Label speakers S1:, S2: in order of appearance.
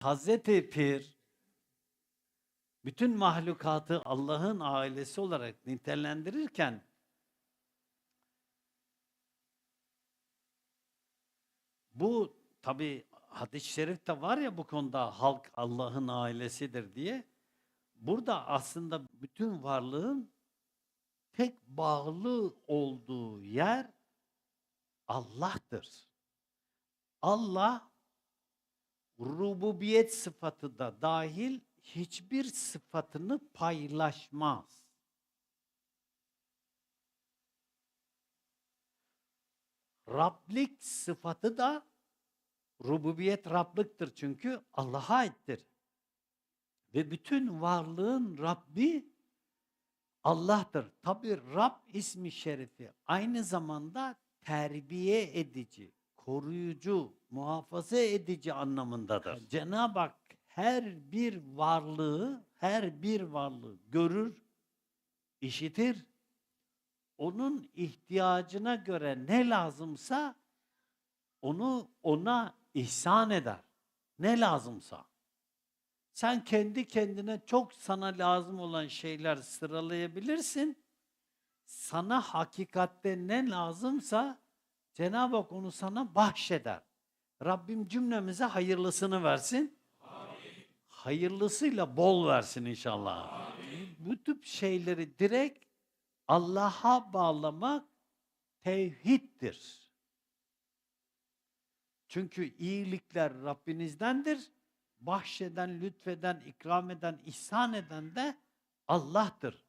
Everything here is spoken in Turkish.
S1: Hazreti Pir bütün mahlukatı Allah'ın ailesi olarak nitelendirirken bu tabi hadis-i şerifte var ya bu konuda halk Allah'ın ailesidir diye. Burada aslında bütün varlığın tek bağlı olduğu yer Allah'tır. Allah rububiyet sıfatı da dahil hiçbir sıfatını paylaşmaz. Rablik sıfatı da rububiyet Rablıktır çünkü Allah'a aittir. Ve bütün varlığın Rabbi Allah'tır. Tabi Rab ismi şerifi aynı zamanda terbiye edici, koruyucu, muhafaza edici anlamındadır. Cenab-ı Hak her bir varlığı, her bir varlığı görür, işitir. Onun ihtiyacına göre ne lazımsa onu ona ihsan eder. Ne lazımsa. Sen kendi kendine çok sana lazım olan şeyler sıralayabilirsin. Sana hakikatte ne lazımsa Cenab-ı Hak onu sana bahşeder. Rabbim cümlemize hayırlısını versin. Hayırlısıyla bol versin inşallah. Bu tip şeyleri direkt Allah'a bağlamak tevhiddir. Çünkü iyilikler Rabbinizdendir. Bahşeden, lütfeden, ikram eden, ihsan eden de Allah'tır.